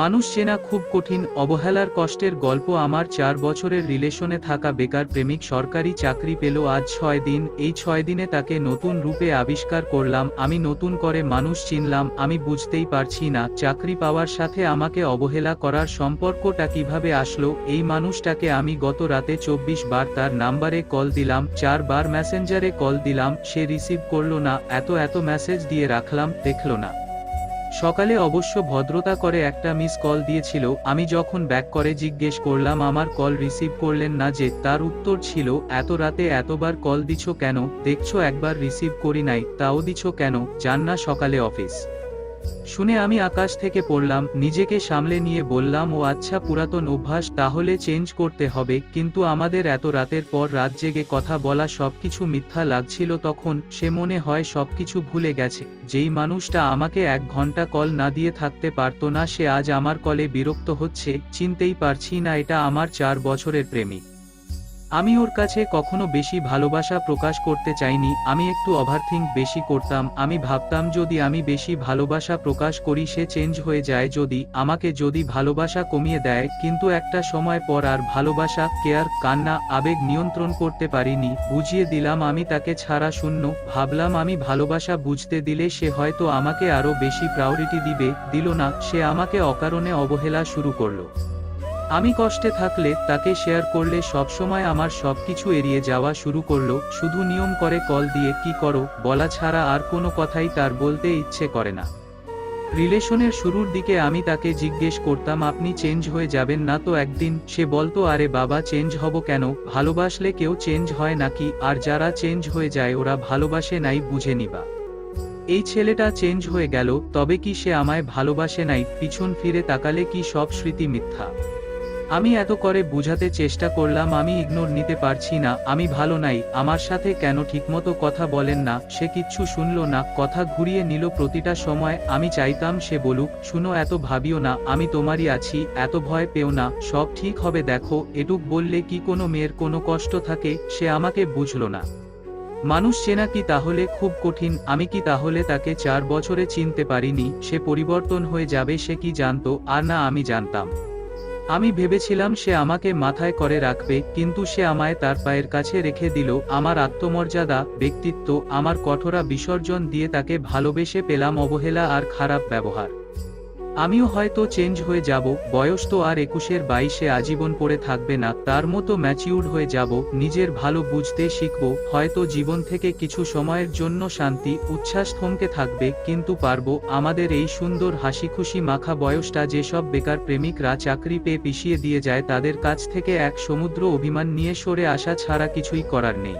মানুষ চেনা খুব কঠিন অবহেলার কষ্টের গল্প আমার চার বছরের রিলেশনে থাকা বেকার প্রেমিক সরকারি চাকরি পেল আজ ছয় দিন, এই ছয় দিনে তাকে নতুন রূপে আবিষ্কার করলাম, আমি নতুন করে মানুষ চিনলাম, আমি বুঝতেই পারছি না, চাকরি পাওয়ার সাথে আমাকে অবহেলা করার সম্পর্কটা কীভাবে আসলো, এই মানুষটাকে আমি গত রাতে চব্বিশ বার তার নাম্বারে কল দিলাম, চার বার মেসেঞ্জারে কল দিলাম, সে রিসিভ করল না, এত এত মেসেজ দিয়ে রাখলাম, দেখল না। সকালে অবশ্য ভদ্রতা করে একটা মিস কল দিয়েছিল, আমি যখন ব্যাক করে জিজ্ঞেস করলাম, আমার কল রিসিভ করলেন না যে? তার উত্তর ছিল, এত রাতে এতবার কল দিছ কেন? দেখছ একবার রিসিভ করি নাই, তাও দিছ কেন? জান না সকালে অফিস। শুনে আমি আকাশ থেকে পড়লাম, নিজেকে সামলে নিয়ে বললাম, ও আচ্ছা পুরাতন অভ্যাস, তাহলে চেঞ্জ করতে হবে। কিন্তু আমাদের এত রাতের পর রাত জেগে কথা বলা সবকিছু মিথ্যা লাগছিল তখন, সে মনে হয় সবকিছু ভুলে গেছে। যেই মানুষটা আমাকে এক ঘণ্টা কল না দিয়ে থাকতে পারত না, সে আজ আমার কলে বিরক্ত হচ্ছে, চিনতেই পারছি না এটা আমার চার বছরের প্রেমিক আমি ওর কাছে কখনো বেশি ভালোবাসা প্রকাশ করতে চাইনি, আমি একটু ওভারথিঙ্ক বেশি করতাম, আমি ভাবতাম যদি আমি বেশি ভালোবাসা প্রকাশ করি সে চেঞ্জ হয়ে যায় যদি, আমাকে যদি ভালোবাসা কমিয়ে দেয়, কিন্তু একটা সময় পর আর ভালোবাসা কেয়ার কান্না, আবেগ নিয়ন্ত্রণ করতে পারিনি, বুঝিয়ে দিলাম আমি তাকে ছাড়া শূন্য, ভাবলাম আমি ভালোবাসা বুঝতে দিলে সে হয়তো আমাকে আরও বেশি প্রায়োরিটি দিবে, দিল না, সে আমাকে অকারণে অবহেলা শুরু করল। আমি কষ্টে থাকলে তাকে শেয়ার করলে সবসময় আমার সবকিছু এড়িয়ে যাওয়া শুরু করল, শুধু নিয়ম করে কল দিয়ে কি করো, বলা ছাড়া আর কোনো কথাই তার বলতে ইচ্ছে করে না। রিলেশনের শুরুর দিকে আমি তাকে জিজ্ঞেস করতাম, আপনি চেঞ্জ হয়ে যাবেন না তো একদিন? সে বলতো, আরে বাবা, চেঞ্জ হব কেন? ভালোবাসলে কেউ চেঞ্জ হয় নাকি? আর যারা চেঞ্জ হয়ে যায় ওরা ভালোবাসে নাই, বুঝে নিবা। এই ছেলেটা চেঞ্জ হয়ে গেল, তবে কি সে আমায় ভালোবাসে নাই? পিছন ফিরে তাকালে কি সব স্মৃতি মিথ্যা? আমি এত করে বুঝাতে চেষ্টা করলাম, আমি ইগনোর নিতে পারছি না, আমি ভালো নাই, আমার সাথে কেন ঠিকমতো কথা বলেন না, সে কিচ্ছু শুনল না, কথা ঘুরিয়ে নিল প্রতিটা সময়, আমি চাইতাম সে বলুক, শুনো, এত ভাবিও না, আমি তোমারই আছি, এত ভয় পেও না, সব ঠিক হবে, দেখো, এটুক বললে কি কোনো মেয়ের কোনো কষ্ট থাকে, সে আমাকে বুঝল না। মানুষ চেনা কি তাহলে খুব কঠিন, আমি কি তাহলে তাকে চার বছরে চিনতে পারিনি, সে পরিবর্তন হয়ে যাবে, সে কি জানতো, আর না, আমি জানতাম। আমি ভেবেছিলাম সে আমাকে মাথায় করে রাখবে, কিন্তু সে আমায় তার পায়ের কাছে রেখে দিল, আমার আত্মমর্যাদা, ব্যক্তিত্ব, আমার কঠোরা বিসর্জন দিয়ে তাকে ভালোবেসে পেলাম অবহেলা আর খারাপ ব্যবহার। আমিও হয়তো চেঞ্জ হয়ে যাব, বয়স তো আর একুশের বাইশে আজীবন পড়ে থাকবে না, তার মতো ম্যাচিউর হয়ে যাব, নিজের ভালো বুঝতে শিখব, হয়তো জীবন থেকে কিছু সময়ের জন্য শান্তি, উচ্ছ্বাস থমকে থাকবে, কিন্তু পারব, আমাদের এই সুন্দর হাসি খুশি মাখা বয়সটা যেসব বেকার প্রেমিকরা চাকরি পেয়ে পিছিয়ে দিয়ে যায় তাদের কাছ থেকে এক সমুদ্র অভিমান নিয়ে সরে আসা ছাড়া কিছুই করার নেই।